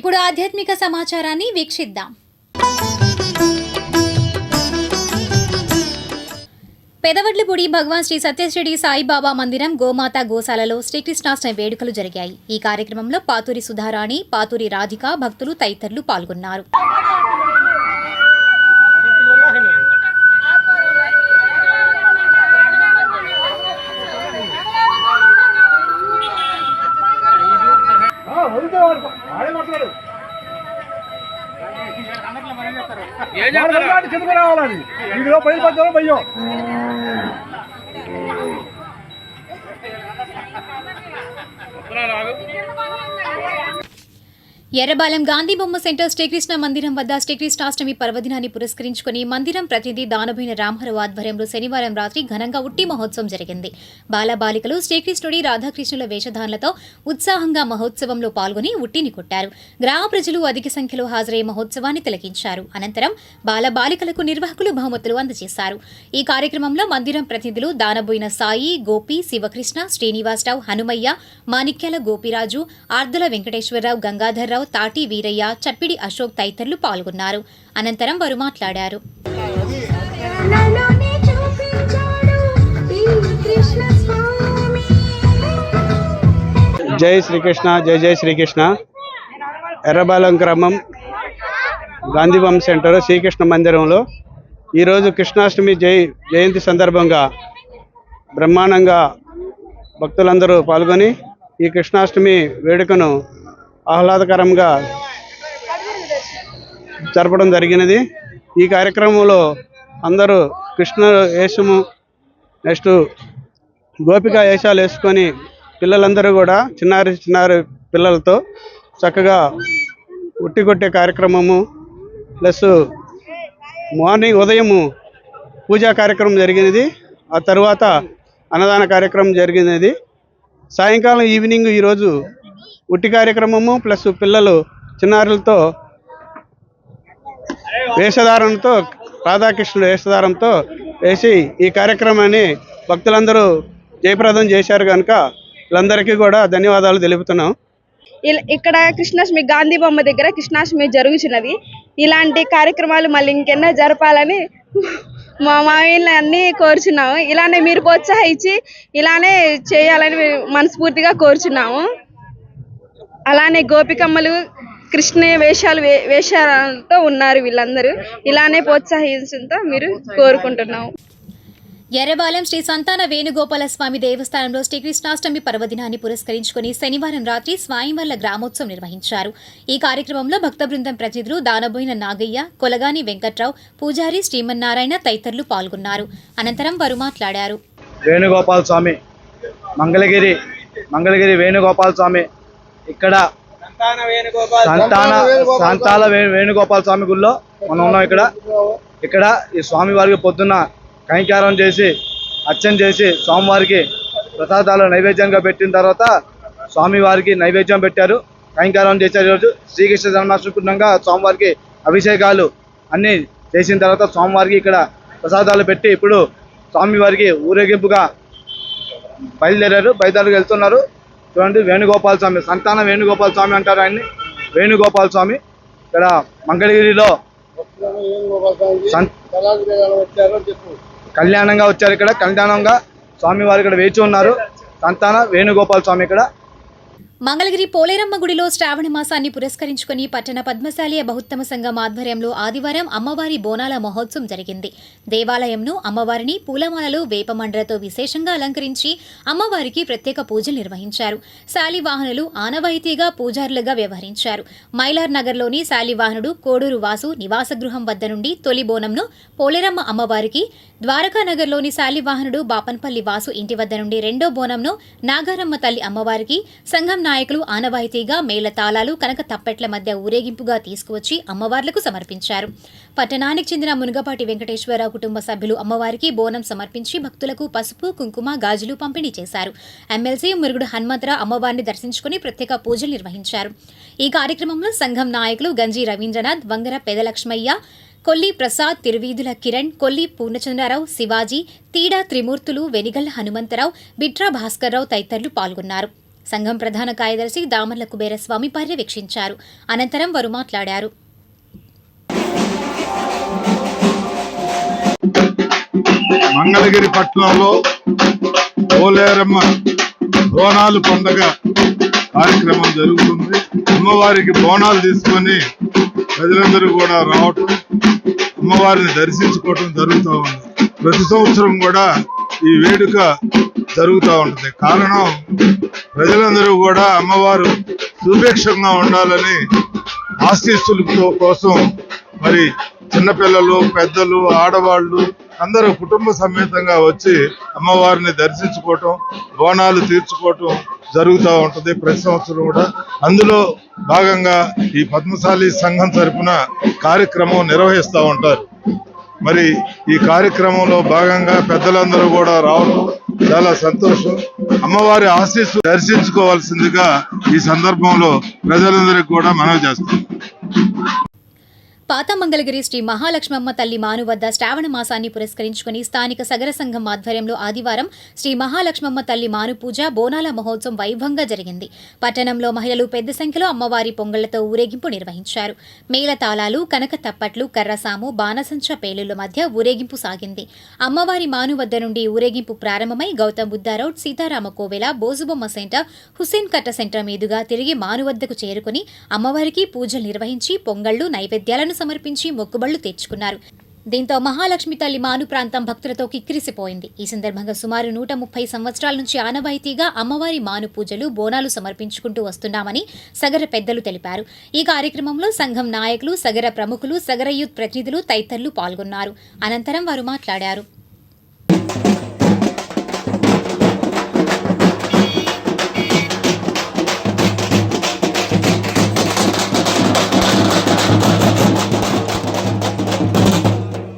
ఇప్పుడు ఆధ్యాత్మిక సమాచారాన్ని వీక్షిద్దాం. పెదవడ్లపూడి భగవాన్ శ్రీ సత్యశ్రీ సాయిబాబా మందిరం గోమాత గోశాలలో శ్రీకృష్ణాష్టమి వేడుకలు జరిగాయి. ఈ కార్యక్రమంలో పాతూరి సుధారాణి పాతూరి రాధిక భక్తులు తదితరులు పాల్గొన్నారు. కిందకు రావాలని వీడియో పై పద్దాలో భయ్యో ఎర్రబాలెం గాంధీ బొమ్మ సెంటర్ శ్రీకృష్ణ మందిరం వద్ద శ్రీకృష్ణాష్టమి పర్వదినాన్ని పురస్కరించుకుని మందిరం ప్రతినిధి దానబోయిన రామహరావు ఆధ్వర్యంలో శనివారం రాత్రి ఘనంగా ఉట్టి మహోత్సవం జరిగింది. బాలబాలికలు శ్రీకృష్ణుడి రాధాకృష్ణుల వేషధారణలతో ఉత్సాహంగా మహోత్సవంలో పాల్గొని ఉట్టిని కొట్టారు. గ్రామ ప్రజలు అధిక సంఖ్యలో హాజరై మహోత్సవాన్ని తిలకించారు. అనంతరం బాలబాలికలకు నిర్వాహకులు బహుమతులు అందజేశారు. ఈ కార్యక్రమంలో మందిరం ప్రతినిధులు దానబోయిన సాయి గోపి శివకృష్ణ శ్రీనివాసరావు హనుమయ్య మాణిక్యాల గోపిరాజు ఆర్దల వెంకటేశ్వరరావు గంగాధర్రావు తాటి వీరయ్య చప్పిడి అశోక్ తదితరులు పాల్గొన్నారు. అనంతరం వారు మాట్లాడారు. నన్నునే చూపించాడు ఈ కృష్ణ స్వామి. జై శ్రీకృష్ణ జై జై శ్రీకృష్ణ. ఎర్రబాలెం గ్రామం గాంధీబొమ్మ సెంటర్ శ్రీకృష్ణ మందిరంలో. ఈరోజు కృష్ణాష్టమి జై జయంతి సందర్భంగా బ్రహ్మాండంగా భక్తులందరూ పాల్గొని ఈ కృష్ణాష్టమి వేడుకను ఆహ్లాదకరంగా జరపడం జరిగినది. ఈ కార్యక్రమంలో అందరూ కృష్ణ వేషము నెక్స్ట్ గోపిక వేషాలు వేసుకొని పిల్లలందరూ కూడా చిన్నారి చిన్నారి పిల్లలతో చక్కగా ఉట్టి కొట్టే కార్యక్రమము ప్లస్ మార్నింగ్ ఉదయము పూజా కార్యక్రమం జరిగినది. ఆ తర్వాత అన్నదాన కార్యక్రమం జరిగినది. సాయంకాలం ఈవినింగ్ ఈరోజు ఉట్టి కార్యక్రమము ప్లస్ పిల్లలు చిన్నారులతో వేషధారణతో రాధాకృష్ణుడు వేషధారంతో వేసి ఈ కార్యక్రమాన్ని భక్తులందరూ జయప్రదం చేశారు కనుక వీళ్ళందరికీ కూడా ధన్యవాదాలు తెలుపుతున్నాం. ఇక్కడ కృష్ణాష్టమి గాంధీ బొమ్మ దగ్గర కృష్ణాష్టమి జరుగుతున్నది ఇలాంటి కార్యక్రమాలు మళ్ళీ ఇంకెన్నో జరపాలని మా మామయ్యని అన్ని కోరుచున్నాము. ఇలానే మీరు ప్రోత్సహించి ఇలానే చేయాలని మనస్ఫూర్తిగా కోరుచున్నాము. అలానే గోపికమ్మలు కృష్ణ వేషాలు వేషాలతో ఉన్నారు వీళ్ళందరూ. ఇలానే ప్రోత్సహించడంతో మీరు కోరుకుంటున్నాము ఎర్రబాలెం శ్రీ సంతాన వేణుగోపాల స్వామి దేవస్థానంలో శ్రీకృష్ణాష్టమి పర్వదినాన్ని పురస్కరించుకుని శనివారం రాత్రి స్వామివార్ల గ్రామోత్సవం నిర్వహించారు. ఈ కార్యక్రమంలో భక్త బృందం ప్రతినిధులు దానబోయిన నాగయ్య కొలగాని వెంకట్రావు పూజారి శ్రీమన్నారాయణ తదితరులు పాల్గొన్నారు. అనంతరం వారు మాట్లాడారు. వేణుగోపాల స్వామి మంగళగిరి మంగళగిరి వేణుగోపాల స్వామి ఇక్కడ సంతాన సంతాల వే- వేణుగోపాల స్వామి గుళ్ళో మనం ఉన్నాం ఇక్కడ. ఇక్కడ ఈ స్వామి వారికి పొద్దున్న కైంకారం చేసి అర్చన చేసి స్వామివారికి ప్రసాదాలు నైవేద్యంగా పెట్టిన తర్వాత స్వామివారికి నైవేద్యం పెట్టారు. కైంకారం చేశారు ఈరోజు. శ్రీకృష్ణ జన్మాష్టమి పుణ్యంగా స్వామివారికి అభిషేకాలు అన్నీ చేసిన తర్వాత స్వామివారికి ఇక్కడ ప్రసాదాలు పెట్టి ఇప్పుడు స్వామివారికి ఊరేగింపుగా బయలుదేరారు. బయలుదేరి వెళ్తున్నారు. చూడండి వేణుగోపాల స్వామి సంతాన వేణుగోపాల స్వామి అంటారు ఆయన్ని. వేణుగోపాల స్వామి ఇక్కడ మంగళగిరిలో కళ్యాణంగా వచ్చారు ఇక్కడ కళ్యాణంగా స్వామి వారు ఇక్కడ వేచి ఉన్నారు. సంతాన వేణుగోపాల స్వామి ఇక్కడ. మంగళగిరి పోలేరమ్మ గుడిలో శ్రావణ మాసాన్ని పురస్కరించుకుని పట్టణ పద్మశాలియ బహుత్తమ సంఘం ఆధ్వర్యంలో ఆదివారం అమ్మవారి బోనాల మహోత్సవం జరిగింది. దేవాలయంను అమ్మవారిని పూలమాలలు వేపమండలతో విశేషంగా అలంకరించి అమ్మవారికి ప్రత్యేక పూజలు నిర్వహించారు. శాలివాహనులు ఆనవాయితీగా పూజారులుగా వ్యవహరించారు. మైలార్ నగర్లోని శాలివాహనుడు కోడూరు వాసు నివాస గృహం వద్ద నుండి తొలి బోనంను పోలేరమ్మ అమ్మవారికి ద్వారకా నగర్లోని శాలివాహనుడు బాపన్పల్లి వాసు ఇంటి వద్ద నుండి రెండో బోనంను నాగారమ్మ తల్లి అమ్మవారికి సంఘం నాయకులు ఆనవాయితీగా మేళ తాళాలు కనక తప్పెట్ల మధ్య ఊరేగింపుగా తీసుకువచ్చి అమ్మవార్లకు సమర్పించారు. పట్టణానికి చెందిన మునుగపాటి వెంకటేశ్వరరావు కుటుంబ సభ్యులు అమ్మవారికి బోనం సమర్పించి భక్తులకు పసుపు కుంకుమ గాజులు పంపిణీ చేశారు. ఎమ్మెల్సీ మురుగుడు హనుమంతరావు అమ్మవారిని దర్శించుకుని ప్రత్యేక పూజలు నిర్వహించారు. ఈ కార్యక్రమంలో సంఘం నాయకులు గంజి రవీంద్రనాథ్ వంగర పెదలక్ష్మయ్య కొల్లి ప్రసాద్ తిరువీధుల కిరణ్ కొల్లి పూర్ణచంద్రరావు శివాజీ తీడా త్రిమూర్తులు వెనిగల్ హనుమంతరావు బిట్రా భాస్కర్రావు తదితరులు పాల్గొన్నారు. సంఘం ప్రధాన కార్యదర్శి దామర్ల కుబేరస్వామి పర్యవేక్షించారు. అనంతరం వారు మాట్లాడారు. మంగళగిరి పట్టణంలో పోలేరమ్మ బోనాలు పండగ కార్యక్రమం జరుగుతుంది. అమ్మవారికి బోనాలు తీసుకొని ప్రజలందరూ కూడా రావటం అమ్మవారిని దర్శించుకోవటం జరుగుతూ ఉంది. ప్రతి సంవత్సరం కూడా ఈ వేడుక జరుగుతూ ఉంటుంది. కారణం ప్రజలందరూ కూడా అమ్మవారు సుభిక్షంగా ఉండాలని ఆశీస్సులతో కోసం మరి చిన్నపిల్లలు పెద్దలు ఆడవాళ్ళు అందరూ కుటుంబ సమేతంగా వచ్చి అమ్మవారిని దర్శించుకోవటం బోనాలు తీర్చుకోవటం జరుగుతూ ఉంటుంది ప్రతి సంవత్సరం కూడా. అందులో భాగంగా ఈ పద్మశాలి సంఘం తరఫున కార్యక్రమం నిర్వహిస్తూ ఉంటారు. మరి ఈ కార్యక్రమంలో భాగంగా పెద్దలందరూ కూడా రావడం చాలా సంతోషం. అమ్మవారి ఆశీస్సు దర్శించుకోవాల్సిందిగా ఈ సందర్భంలో ప్రజలందరికీ కూడా మనవి చేస్తాం పాత మంగళగిరి శ్రీ మహాలక్ష్మమ్మ తల్లి మాను వద్ద శ్రావణ మాసాన్ని పురస్కరించుకుని స్థానిక సగర సంఘం ఆధ్వర్యంలో ఆదివారం శ్రీ మహాలక్ష్మమ్మ తల్లి మాను పూజ బోనాల మహోత్సవం వైభవంగా జరిగింది. పట్టణంలో మహిళలు పెద్ద సంఖ్యలో అమ్మవారి పొంగళ్ళతో ఊరేగింపు నిర్వహించారు. మేళతాళాలు కనక తప్పట్లు కర్రసాము బాణసంచ పేలుల మధ్య ఊరేగింపు సాగింది. అమ్మవారి మాను వద్ద నుండి ఊరేగింపు ప్రారంభమై గౌతమ్ బుద్ధ సీతారామ కోవెల బోజుబొమ్మ సెంటర్ హుస్సేన్ కట్ట సెంటర్ మీదుగా తిరిగి మాను వద్దకు చేరుకుని అమ్మవారికి పూజలు నిర్వహించి పొంగళ్ళు నైవేద్యాలను సమర్పించి మొక్కుబళ్ళు తెచ్చుకున్నారు దీంతో మహాలక్ష్మి తల్లి మాను ప్రాంతం భక్తులతో కిక్కిరిసిపోయింది ఈ సందర్భంగా సుమారు నూట ముప్పై సంవత్సరాల నుంచి ఆనవాయితీగా అమ్మవారి మాను పూజలు బోనాలు సమర్పించుకుంటూ వస్తున్నామని సగర పెద్దలు తెలిపారు. ఈ కార్యక్రమంలో సంఘం నాయకులు సగర ప్రముఖులు సగర యూత్ ప్రతినిధులు తదితరులు పాల్గొన్నారు. అనంతరం వారు మాట్లాడారు.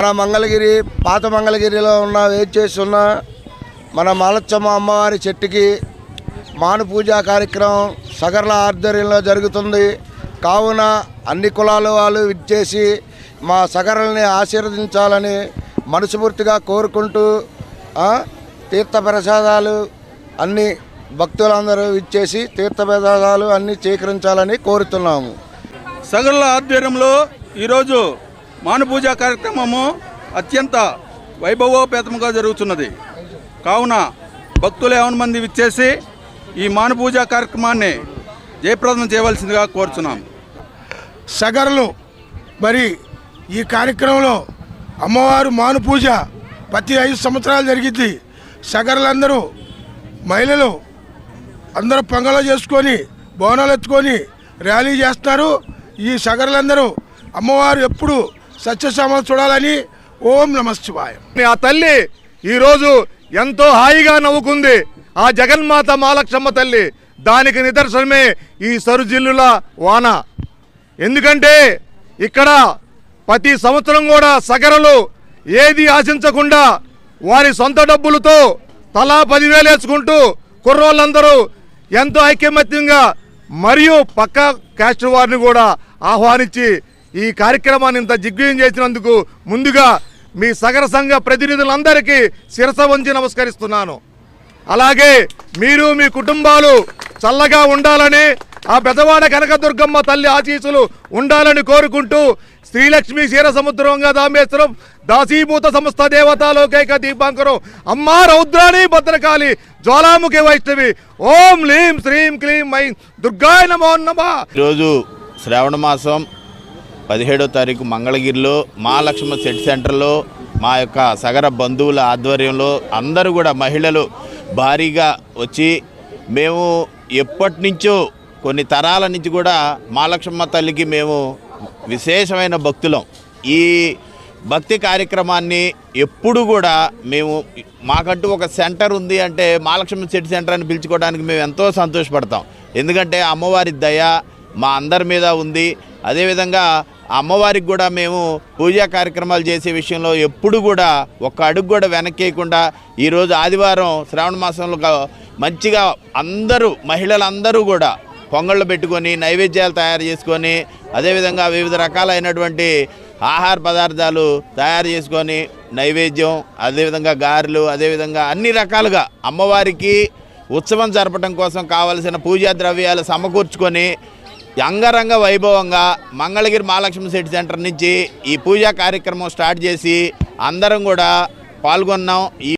మన మంగళగిరి పాత మంగళగిరిలో ఉన్న వెయిట్ చేస్తున్న మన మాలచ్చమ్మ అమ్మవారి చెట్టుకి మాను పూజా కార్యక్రమం సగర్ల ఆధ్వర్యంలో జరుగుతుంది. కావున అన్ని కులాల వాళ్ళు విచ్చేసి మా సగరల్ని ఆశీర్వదించాలని మనస్ఫూర్తిగా కోరుకుంటూ తీర్థప్రసాదాలు తీర్థ ప్రసాదాలు అన్ని భక్తులందరూ ఇచ్చేసి తీర్థప్రసాదాలు అన్నీ స్వీకరించాలని కోరుతున్నాము. సగర్ల ఆధ్వర్యంలో ఈరోజు మానుపూజ కార్యక్రమము అత్యంత వైభవోపేతముగా జరుగుతున్నది. కావున భక్తులు ఏమని మంది విచ్చేసి ఈ మానుపూజ కార్యక్రమాన్ని జయప్రదం చేయవలసిందిగా కోరుచున్నాం. సగర్లు మరి ఈ కార్యక్రమంలో అమ్మవారు మాను పూజ ప్రతి ఐదు సంవత్సరాలు జరిగింది సగర్లందరూ మహిళలు అందరూ పొంగలో చేసుకొని బోనాలు ఎత్తుకొని ర్యాలీ చేస్తారు ఈ సగర్లందరూ అమ్మవారు ఎప్పుడు సత్యసామలు చూడాలని ఓం నమ శివాయ. ఆ తల్లి ఈరోజు ఎంతో హాయిగా నవ్వుకుంది. ఆ జగన్మాత మాలక్షమ్మ తల్లి దానికి నిదర్శనమే ఈ సరుజిల్లుల వాన. ఎందుకంటే ఇక్కడ ప్రతి సంవత్సరం కూడా సగరలు ఏది ఆశించకుండా వారి సొంత డబ్బులతో తలా పదివేలు వేసుకుంటూ కుర్రోళ్ళందరూ ఎంతో ఐక్యమత్యంగా మరియు పక్క క్యాస్ట్ వారిని కూడా ఆహ్వానించి ఈ కార్యక్రమాన్ని ఇంత దిగ్విజయం చేసినందుకు ముందుగా మీ సగర సంఘ ప్రతినిధులందరికీ శిరస వంచి నమస్కరిస్తున్నాను. అలాగే మీరు మీ కుటుంబాలు చల్లగా ఉండాలని ఆ పెదవాడ కనకదుర్గమ్మ తల్లి ఆశీస్సులు ఉండాలని కోరుకుంటూ శ్రీలక్ష్మి క్షీర సముద్రంగా దామేశ్వరం దాసీభూత సంస్థ దేవతాలోకైక దీపాంకరం అమ్మా రౌద్రాణి భద్రకాళి జ్వాలాముఖి వైష్ణవి ఓం లీం శ్రీం క్లీం మై దుర్గాయ నమో నమ. ఈరోజు శ్రావణ మాసం. పదిహేడో తారీఖు మంగళగిరిలో మహాలక్ష్మ సెట్ సెంటర్లో మా యొక్క సగర బంధువుల ఆధ్వర్యంలో అందరూ కూడా మహిళలు భారీగా వచ్చి మేము ఎప్పటి నుంచో కొన్ని తరాల నుంచి కూడా మహాలక్ష్మ తల్లికి మేము విశేషమైన భక్తులం. ఈ భక్తి కార్యక్రమాన్ని ఎప్పుడు కూడా మేము మాకంటూ ఒక సెంటర్ ఉంది అంటే మహాలక్ష్మి సెట్ సెంటర్ అని పిలుచుకోవడానికి మేము ఎంతో సంతోషపడతాం. ఎందుకంటే అమ్మవారి దయ మా అందరి మీద ఉంది. అదేవిధంగా అమ్మవారికి కూడా మేము పూజా కార్యక్రమాలు చేసే విషయంలో ఎప్పుడు కూడా ఒక్క అడుగు కూడా వెనక్కేయకుండా ఈరోజు ఆదివారం శ్రావణ మాసంలో మంచిగా అందరూ మహిళలందరూ కూడా పొంగళ్ళు పెట్టుకొని నైవేద్యాలు తయారు చేసుకొని అదేవిధంగా వివిధ రకాలైనటువంటి ఆహార పదార్థాలు తయారు చేసుకొని నైవేద్యం అదేవిధంగా గారెలు అదేవిధంగా అన్ని రకాలుగా అమ్మవారికి ఉత్సవం జరపడం కోసం కావలసిన పూజా ద్రవ్యాలు సమకూర్చుకొని అంగరంగ వైభవంగా మంగళగిరి మహాలక్ష్మి సిటీ సెంటర్ నుంచి ఈ పూజా కార్యక్రమం స్టార్ట్ చేసి అందరం కూడా పాల్గొన్నాం. ఈ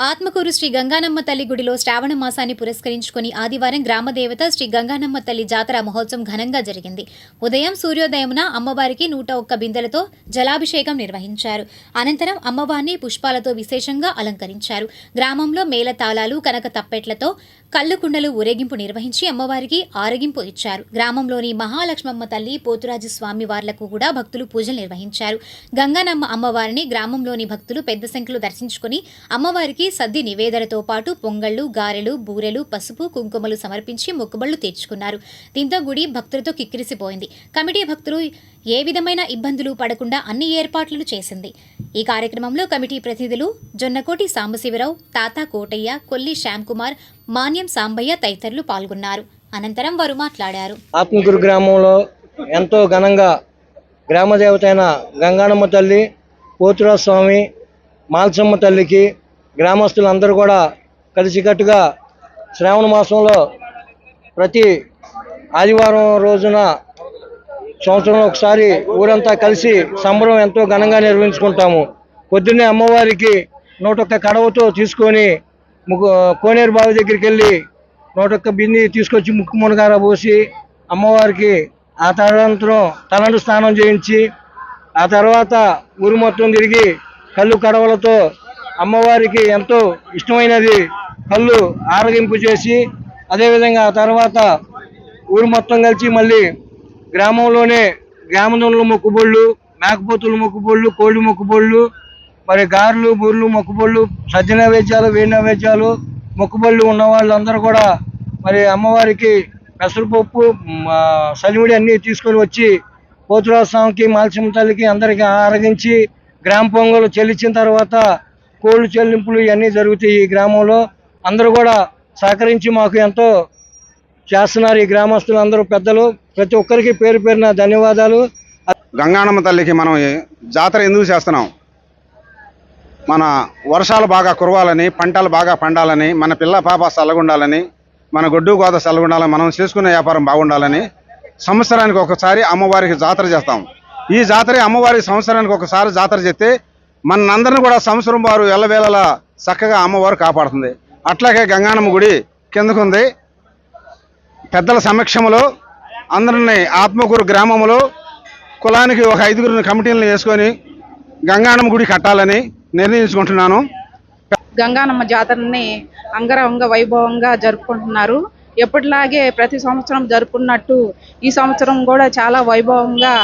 ఆత్మకూరు శ్రీ గంగానమ్మ తల్లి గుడిలో శ్రావణ మాసాన్ని పురస్కరించుకుని ఆదివారం గ్రామదేవత శ్రీ గంగానమ్మ తల్లి జాతర మహోత్సవం ఘనంగా జరిగింది. ఉదయం సూర్యోదయమున అమ్మవారికి నూట ఒక్క బిందెలతో జలాభిషేకం నిర్వహించారు. అనంతరం అమ్మవారిని పుష్పాలతో విశేషంగా అలంకరించారు. గ్రామంలో మేళతాళాలు కనక తప్పెట్లతో కళ్ళు కుండలు ఊరేగింపు నిర్వహించి అమ్మవారికి ఆరగింపు ఇచ్చారు. గ్రామంలోని మహాలక్ష్మమ్మ తల్లి పోతురాజు స్వామి వార్లకు కూడా భక్తులు పూజలు నిర్వహించారు. గంగానమ్మ అమ్మవారిని గ్రామంలోని భక్తులు పెద్ద సంఖ్యలో దర్శించుకుని అమ్మవారికి సద్ది నివేదనతో పాటు పొంగళ్ళు గారెలు బూరెలు పసుపు కుంకుమలు సమర్పించి మొక్కుబళ్ళు తీర్చుకున్నారు. దీంతో గుడి భక్తులతో కిక్కిరిసిపోయింది. కమిటీ భక్తులు ఏ విధమైన ఇబ్బందులు పడకుండా అన్ని ఏర్పాట్లు చేసింది. ఈ కార్యక్రమంలో కమిటీ ప్రతినిధులు జొన్నకోటి సాంబశివరావు తాత కోటయ్య కొల్లి శ్యామ్కుమార్ మాన్యం సాంబయ్య తదితరులు పాల్గొన్నారు. అనంతరం వారు మాట్లాడారు. ఆత్మగురు గ్రామంలో ఎంతో ఘనంగా గ్రామదేవతైన అయిన గంగానమ్మ తల్లి పోతురా స్వామి మాల్సమ్మ తల్లికి గ్రామస్తులందరూ కూడా కలిసికట్టుగా శ్రావణ మాసంలో ప్రతి ఆదివారం రోజున సంవత్సరం ఒకసారి ఊరంతా కలిసి సంబరం ఎంతో ఘనంగా నిర్వహించుకుంటాము. పొద్దున్నే అమ్మవారికి నూటొక్క కడవతో తీసుకొని ముగ్గు కోనేరు బావి దగ్గరికి వెళ్ళి నూటొక్క బింది తీసుకొచ్చి ముక్కు మునగార పోసి అమ్మవారికి ఆ తదనంతరం తలంటు స్నానం చేయించి ఆ తర్వాత ఊరు మొత్తం తిరిగి కళ్ళు కడవలతో అమ్మవారికి ఎంతో ఇష్టమైనది కళ్ళు ఆరగింపు చేసి అదేవిధంగా ఆ తర్వాత ఊరు మొత్తం కలిసి మళ్ళీ గ్రామంలోనే గ్రామంలో మొక్కుబొళ్ళు మేకపోతులు మొక్కుబొళ్ళు కోడి మొక్కుబొళ్ళు మరి గారెలు బూర్లు మొక్కుబొళ్ళు సజ్జ నైవేద్యాలు వేడి నైవేద్యాలు మొక్కుబళ్ళు ఉన్న వాళ్ళందరూ కూడా మరి అమ్మవారికి పెసరపప్పు సలిముడి సలివిడి అన్నీ తీసుకొని వచ్చి పోతురాజు స్వామికి మాల్సిమ్మ తల్లికి అందరికీ ఆరగించి గ్రామ పొంగలు చెల్లించిన తర్వాత కోళ్ళు చెల్లింపులు ఇవన్నీ జరుగుతాయి ఈ గ్రామంలో. అందరూ కూడా సహకరించి మాకు ఎంతో చేస్తున్నారు ఈ గ్రామస్తులు అందరూ పెద్దలు. ప్రతి ఒక్కరికి పేరు పేరున ధన్యవాదాలు. గంగానమ్మ తల్లికి మనం ఈ జాతర ఎందుకు చేస్తున్నాం? మన వర్షాలు బాగా కురవాలని పంటలు బాగా పండాలని మన పిల్ల పాప చల్లగుండాలని మన గొడ్డు గోద చల్లగుండాలని మనం చేసుకునే వ్యాపారం బాగుండాలని సంవత్సరానికి ఒకసారి అమ్మవారికి జాతర చేస్తాం. ఈ జాతర అమ్మవారి సంవత్సరానికి ఒకసారి జాతర చేస్తే మనందరిని కూడా సంవత్సరం వారు ఎల్లవేళలా చక్కగా అమ్మవారు కాపాడుతుంది. అట్లాగే గంగానమ్మ గుడి కిందకుంది. పెద్దల సమక్షంలో అందరిని ఆత్మకూరు గ్రామంలో కులానికి ఒక ఐదుగురు కమిటీలను వేసుకొని గంగానమ్మ గుడి కట్టాలని నిర్ణయించుకుంటున్నాను. గంగానమ్మ జాతరని అంగరంగ వైభవంగా జరుపుకుంటున్నారు. ఎప్పటిలాగే ప్రతి సంవత్సరం జరుపుకున్నట్టు ఈ సంవత్సరం కూడా చాలా వైభవంగా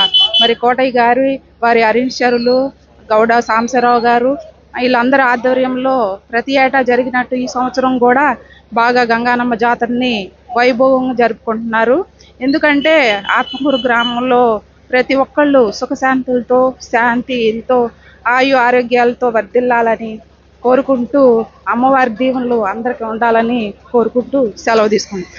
మరి కోటయ్య గారి వారి అరిణిశరులు గౌడ సాంబశివరావు గారు వీళ్ళందరి ఆధ్వర్యంలో ప్రతి ఏటా జరిగినట్టు ఈ సంవత్సరం కూడా బాగా గంగానమ్మ జాతరని వైభవంగా జరుపుకుంటున్నారు. ఎందుకంటే ఆత్మకూరు గ్రామంలో ప్రతి ఒక్కళ్ళు సుఖశాంతులతో శాంతితో ఆయు ఆరోగ్యాలతో వర్ధిల్లాలని కోరుకుంటూ అమ్మవారి దీవెనలు అందరికీ ఉండాలని కోరుకుంటూ సెలవు తీసుకుంటాం